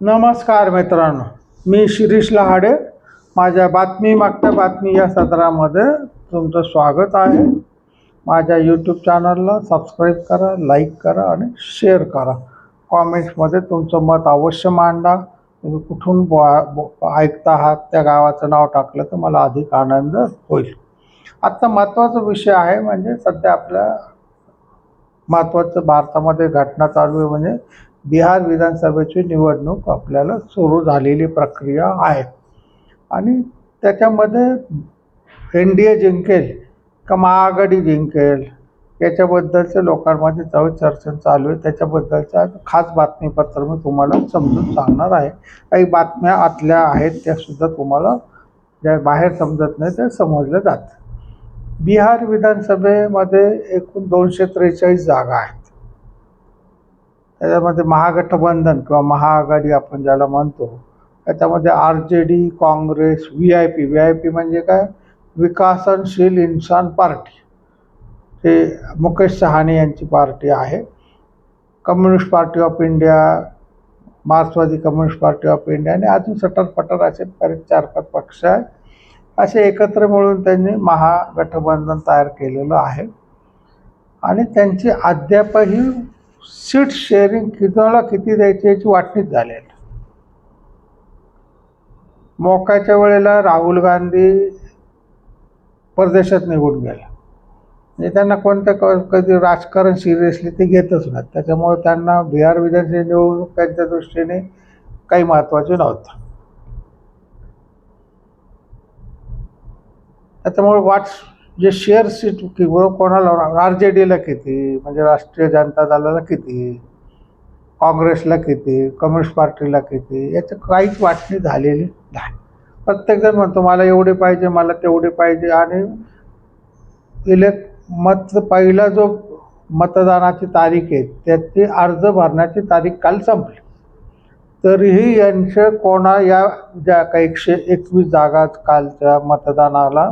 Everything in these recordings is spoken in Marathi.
नमस्कार मित्रांनो मी शिरीष लहाडे. माझ्या बातमी मागच्या बातमी या सत्रामध्ये तुमचं स्वागत आहे. माझ्या यूट्यूब चॅनलला सबस्क्राईब करा लाईक करा आणि शेअर करा. कॉमेंट्समध्ये तुमचं मत अवश्य मांडा. तुम्ही कुठून ऐकता आहात त्या गावाचं नाव टाकलं तर मला अधिक आनंद होईल. आत्ता महत्त्वाचा विषय आहे म्हणजे सध्या आपल्या महत्त्वाचं भारतामध्ये घटना चालू आहे म्हणजे बिहार विधानसभेची निवडणूक आपल्याला सुरू झालेली प्रक्रिया आहे. आणि त्याच्यामध्ये एन डी ए जिंकेल का महाआघाडी जिंकेल याच्याबद्दलच्या लोकांमध्ये जवळ चर्चा चालू आहे. त्याच्याबद्दलचा खास बातमीपत्र मी तुम्हाला समजून सांगणार आहे. काही बातम्या आतल्या आहेत त्यासुद्धा तुम्हाला ज्या बाहेर समजत नाही त्या समजल्या जातं बिहार विधानसभेमध्ये एकूण दोनशे त्रेचाळीस जागा आहेत. त्याच्यामध्ये महागठबंधन किंवा महाआघाडी आपण ज्याला म्हणतो त्याच्यामध्ये R J D Congress V I P. V I P म्हणजे काय? विकासनशील इन्सान पार्टी. ते मुकेश सहाने यांची पार्टी आहे. कम्युनिस्ट पार्टी ऑफ इंडिया मार्क्सवादी कम्युनिस्ट पार्टी ऑफ इंडिया आणि अजून सटरपटर असे बरेच चार पाच पक्ष आहेत. असे एकत्र मिळून त्यांनी महागठबंधन तयार केलेलं आहे. आणि त्यांची अद्यापही सीट शेअरिंग कितीला किती द्यायची याची वाटणीच झालेली. मोकाच्या वेळेला राहुल गांधी परदेशात निघून गेला. म्हणजे त्यांना कोणतं क- कधी राजकारण सिरियसली ते घेतच नाहीत. त्याच्यामुळे त्यांना बिहार विधानसभा निवडणूक त्यांच्या दृष्टीने काही महत्त्वाचे नव्हतं. त्याच्यामुळे वाट जे शेअर सीट किंवा कोणाला आर जे डीला किती? म्हणजे राष्ट्रीय जनता दलाला किती? काँग्रेसला किती? कम्युनिस्ट पार्टीला किती? याचं काहीच वाटणी झालेली नाही. प्रत्येकजण म्हणतो मला एवढे पाहिजे मला तेवढे पाहिजे. आणि इलेक्ट मत पहिला जो मतदानाची तारीख आहे त्याची अर्ज भरण्याची तारीख काल संपली. तरीही यांचं कोणा या ज्या काही एकशे एकवीस जागा कालच्या मतदानाला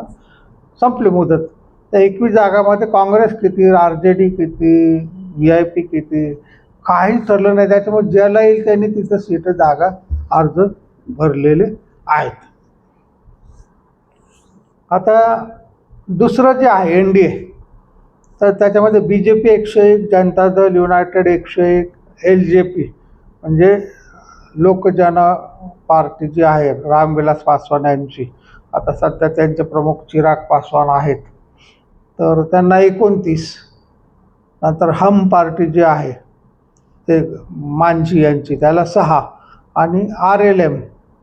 संपली मुदत. त्या एकवीस जागामध्ये काँग्रेस किती आर जे डी किती व्ही आय पी किती काहीच ठरलं नाही. त्याच्यामुळे ज्याला येईल त्यांनी तिथं सीट जागा अर्ज भरलेले आहेत. आता दुसरं जे आहे एन डी ए तर त्याच्यामध्ये बी जे पी एकशे एक जनता दल युनायटेड एकशे एक एल जे पी म्हणजे लोकजन पार्टी जी आहे रामविलास पासवान यांची आता सध्या त्यांचे प्रमुख चिराग पासवान आहेत. तर त्यांना एकोणतीस. नंतर हम पार्टी जी आहे ते मांझी यांची त्याला सहा. आणि आर एल एम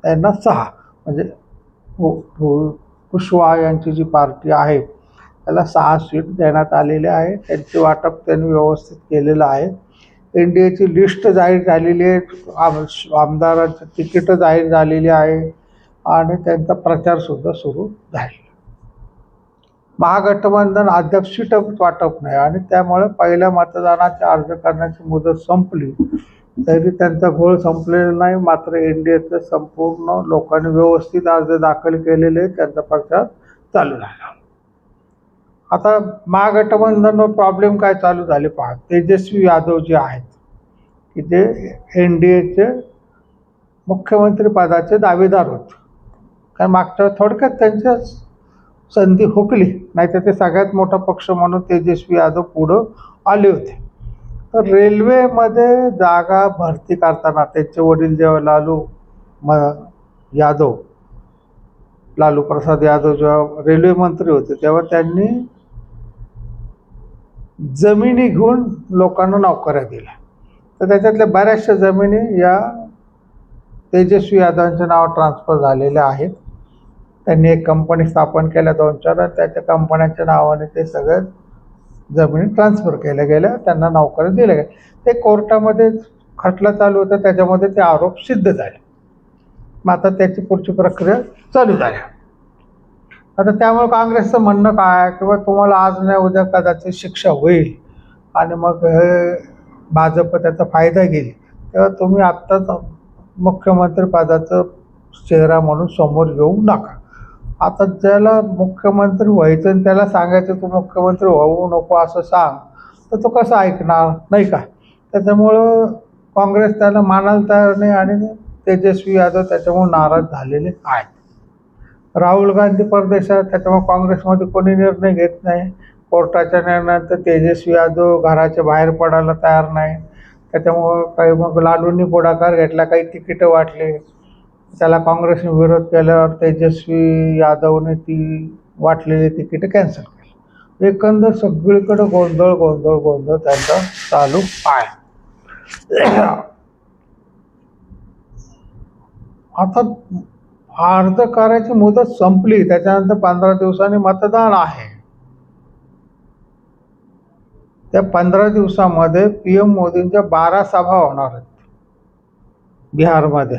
यांना सहा. म्हणजे पु- कुशवाहा यांची जी पार्टी आहे त्याला सहा सीट देण्यात आलेले आहे. त्यांचे वाटप त्यांनी व्यवस्थित केलेलं आहे. एन डी एची लिस्ट जाहीर झालेली आहे. आम आमदारांची तिकीटं जाहीर झालेली आहे. आणि त्यांचा प्रचारसुद्धा सुरू झाला महागठबंधन अद्याप सीट वाटप नाही आणि त्यामुळे पहिल्या मतदानाचे अर्ज करण्याची मुदत संपली. तरी त्यांचा घोळ संपलेला नाही मात्र एन डी एचं संपूर्ण लोकांनी व्यवस्थित अर्ज दाखल केलेले त्यांचा प्रचार चालू झाला आता महागठबंधनवर प्रॉब्लेम काय चालू झाले पहा. तेजस्वी यादव जे आहेत की ते एन डी एचे मुख्यमंत्रीपदाचे दावेदार होते. तर मागच्या थोडक्यात त्यांच्या संधी हुकली नाहीतर ते सगळ्यात मोठा पक्ष म्हणून तेजस्वी यादव पुढं आले होते. तर रेल्वेमध्ये जागा भरती करताना त्यांचे वडील जेव्हा लालू म यादव लालू प्रसाद यादव जेव्हा रेल्वे मंत्री होते तेव्हा त्यांनी जमिनी घेऊन लोकांना नोकऱ्या दिल्या. तर त्याच्यातल्या बऱ्याचशा जमिनी या तेजस्वी यादवांच्या नाव ट्रान्सफर झालेल्या आहेत. त्यांनी एक कंपनी स्थापन केल्या दोन चार आणि त्याच्या कंपन्यांच्या नावाने ते सगळं जमिनी ट्रान्सफर केल्या गेल्या त्यांना नोकऱ्या दिल्या गेल्या. ते कोर्टामध्ये खटला चालू होता त्याच्यामध्ये ते आरोप सिद्ध झाले. मग आता त्याची पुढची प्रक्रिया चालू झाली. आता त्यामुळे काँग्रेसचं म्हणणं काय आहे किंवा तुम्हाला आज नाही उद्या कदाचित शिक्षा होईल आणि मग हे भाजप त्याचा फायदा घेईल तेव्हा तुम्ही आत्ताच मुख्यमंत्रीपदाचं चेहरा म्हणून समोर येऊ नका. आता ज्याला मुख्यमंत्री व्हायचं आणि त्याला सांगायचं तू मुख्यमंत्री होऊ नको असं सांग तर तो कसं ऐकणार? नाही का? त्याच्यामुळं काँग्रेस त्याला मानायला तयार नाही आणि तेजस्वी यादव त्याच्यामुळे नाराज झालेले आहेत. राहुल गांधी परदेशात त्याच्यामुळे काँग्रेसमध्ये कोणी निर्णय घेत नाही. कोर्टाच्या निर्णयानंतर तेजस्वी यादव घराच्या बाहेर पडायला तयार नाही. त्याच्यामुळं काही मग लालूंनी पुढाकार घेतला काही तिकीटं वाटले. त्याला काँग्रेसने विरोध केल्यावर तेजस्वी यादवने ती वाटलेली तिकीट कॅन्सल केली. एकंदर सगळीकडे गोंधळ गोंधळ गोंधळ त्यांचा चालू आहे. आता अर्ज करायची मुदत संपली त्याच्यानंतर पंधरा दिवसांनी मतदान आहे. त्या पंधरा दिवसामध्ये पी एम मोदींच्या बारा सभा होणार आहेत बिहारमध्ये.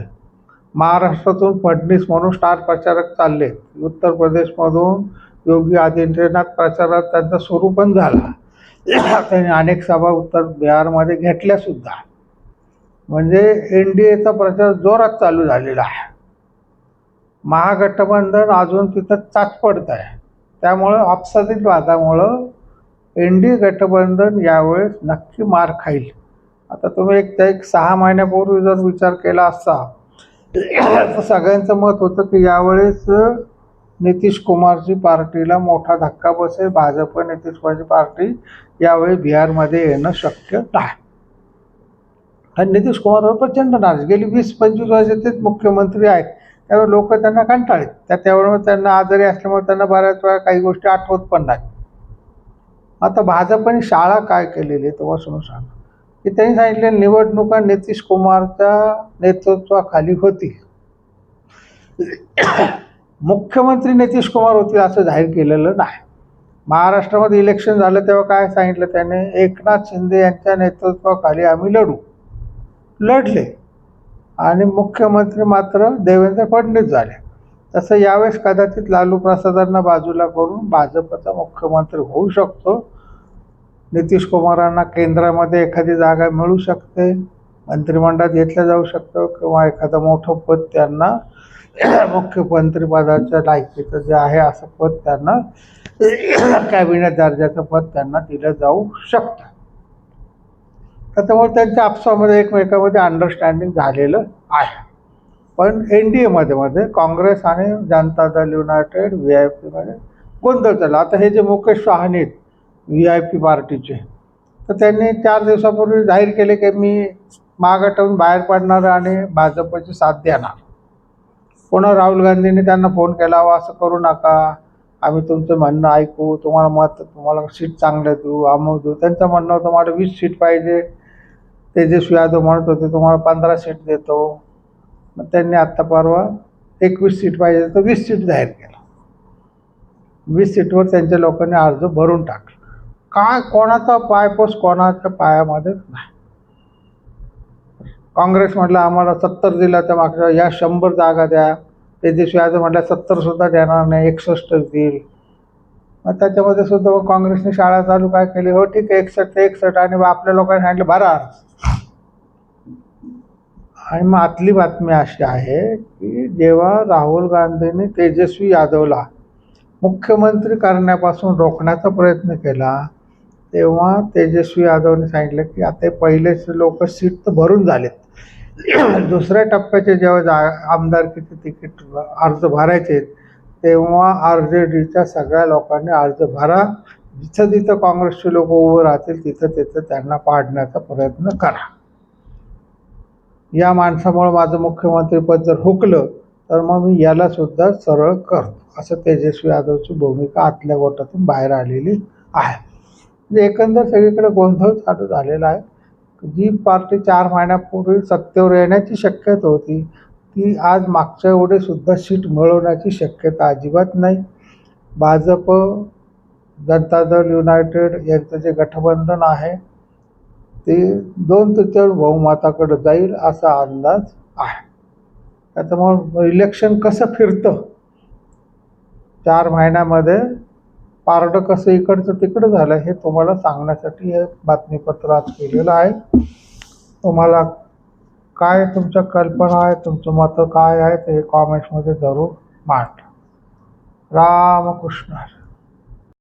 महाराष्ट्रातून फडणीस म्हणून स्टार प्रचारक चालले. उत्तर प्रदेशमधून योगी आदित्यनाथ प्रचारात त्यांचा सुरू पण झाला. त्यांनी अनेक सभा उत्तर बिहारमध्ये घेतल्यासुद्धा म्हणजे एन डी एचा प्रचार जोरात चालू झालेला आहे. महागठबंधन अजून तिथं चाचपडत आहे. त्यामुळं आपसातील वादामुळं एन डी गठबंधन यावेळेस नक्की मार खाईल. आता तुम्ही एक त्या एक सहा महिन्यापूर्वी जर विचार केला असता सगळ्यांचं मत होतं की यावेळेस नितीश कुमारची पार्टीला मोठा धक्का बसेल. भाजप नितीश कुमारची पार्टी यावेळी बिहारमध्ये येणं शक्य नाही. आणि नितीश कुमारवर प्रचंड नाराज. गेली वीस पंचवीस वर्ष तेच मुख्यमंत्री आहेत. त्यामुळे लोक त्यांना कंटाळीत. त्या त्यामुळे त्यांना आजारी असल्यामुळे त्यांना बऱ्याच वेळा काही गोष्टी आठवत पण नाही आता भाजपने शाळा काय केलेली आहे तेव्हा सुरू सांगा. की त्यांनी सांगितले निवडणुका नितीश कुमारच्या नेतृत्वाखाली होतील. मुख्यमंत्री नितीश कुमार होतील असं जाहीर केलेलं नाही. महाराष्ट्रामध्ये इलेक्शन झालं तेव्हा काय सांगितलं त्याने? एकनाथ शिंदे यांच्या नेतृत्वाखाली आम्ही लढू. लढले. आणि मुख्यमंत्री मात्र देवेंद्र फडणवीस झाले. तसं यावेळेस कदाचित लालू प्रसादांना बाजूला करून भाजपचा मुख्यमंत्री होऊ शकतो. नितीश कुमारांना केंद्रामध्ये एखादी जागा मिळू शकते मंत्रिमंडळात घेतलं जाऊ शकतं किंवा एखादं मोठं पद त्यांना मुख्यमंत्रीपदाच्या लायकीचं जे आहे असं पद त्यांना कॅबिनेट दर्जाचं पद त्यांना दिलं जाऊ शकतं. त्याच्यामुळे त्यांच्या आपसामध्ये एकमेकामध्ये अंडरस्टँडिंग झालेलं आहे. पण एन डी एमध्ये मध्ये काँग्रेस आणि Janata Dal United V I पीमध्ये गोंधळ झाला. आता हे जे मुकेश साहनी आहेत व्ही आय पी पार्टीचे. तर त्यांनी चार दिवसापूर्वी जाहीर केले की मी मागाटवून बाहेर पडणार आणि भाजपची साथ देणार. पुन्हा राहुल गांधींनी त्यांना फोन केला असं करू नका. आम्ही तुमचं म्हणणं ऐकू. तुम्हाला मत तुम्हाला सीट चांगलं देऊ अमुक देऊ. त्यांचं म्हणणं होतं मला वीस सीट पाहिजे. तेजस्वी यादव म्हणत होते तुम्हाला पंधरा सीट देतो. मग त्यांनी आत्ता परवा एकवीस सीट पाहिजे तर वीस सीट जाहीर केलं. वीस सीटवर त्यांच्या लोकांनी अर्ज भरून टाकला. काय कोणाचा पायपोस कोणाच्या पायामध्येच नाही. काँग्रेस म्हटलं आम्हाला सत्तर दिला तर मागच्या या शंभर जागा द्या. तेजस्वी यादव म्हटलं सत्तरसुद्धा देणार नाही एकसष्टच देईल. मग त्याच्यामध्ये सुद्धा काँग्रेसने शाळा चालू काय केली? हो ठीक आहे एकसष्ट एकसष्ट. आणि आपल्या लोकांनी सांगितलं भरा. आणि मग आतली बातमी अशी आहे की जेव्हा राहुल गांधींनी तेजस्वी यादवला मुख्यमंत्री करण्यापासून रोखण्याचा प्रयत्न केला तेव्हा तेजस्वी यादवने सांगितलं की आता पहिलेच लोक सीट तर भरून झालेत. दुसऱ्या टप्प्याचे जेव्हा जा आमदारकीचे तिकीट अर्ज भरायचे तेव्हा आर जे डीच्या सगळ्या लोकांनी अर्ज भरा. जिथं जिथं काँग्रेसचे लोक उभं राहतील तिथं तिथं त्यांना पाडण्याचा प्रयत्न करा. या माणसामुळं माझं मुख्यमंत्रीपद जर हुकलं तर मग मी याला सुद्धा सरळ करतो. असं तेजस्वी यादवची भूमिका आतल्या गोटातून बाहेर आलेली आहे. म्हणजे एकंदर सगळीकडे गोंधळ चालू झालेला आहे. जी पार्टी चार महिन्यापूर्वी सत्तेवर येण्याची शक्यता होती ती आज मागच्या एवढे सुद्धा सीट मिळवण्याची शक्यता अजिबात नाही. भाजप जनता दल युनायटेड यांचं जे गठबंधन आहे ते दोन तृतीयांश बहुमताकडे जाईल असा अंदाज आहे. त्याच्यामुळं इलेक्शन कसं फिरतं चार महिन्यामध्ये पारडं कसं इकडचं तिकडं झालं हे तुम्हाला सांगण्यासाठी हे बातमीपत्र आज केलेलं आहे. तुम्हाला काय तुमच्या कल्पना आहे तुमचं मतं काय आहे ते कॉमेंट्समध्ये जरूर मांड. रामकृष्ण